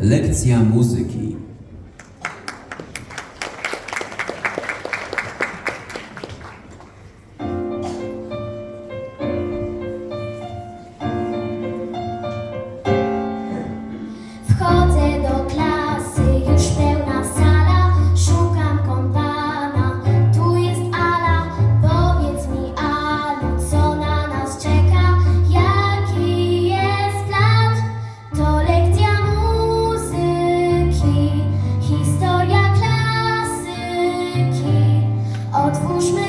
Lekcja muzyki. franchement.